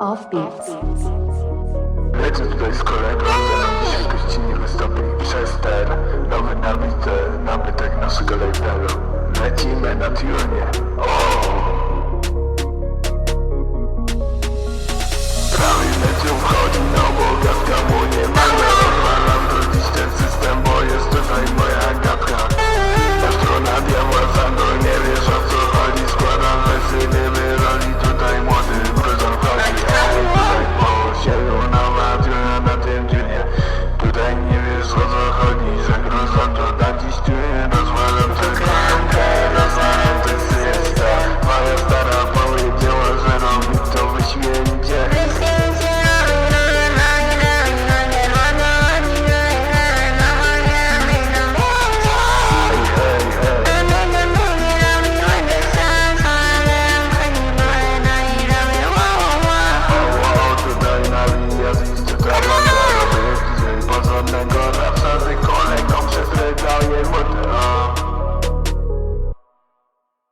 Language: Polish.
Offbeats. Lecę tutaj z kolegą, w gościnie wystąpi przez ten nowy napis nabytek naszego labelu. Lecimy na tunie. Thunder.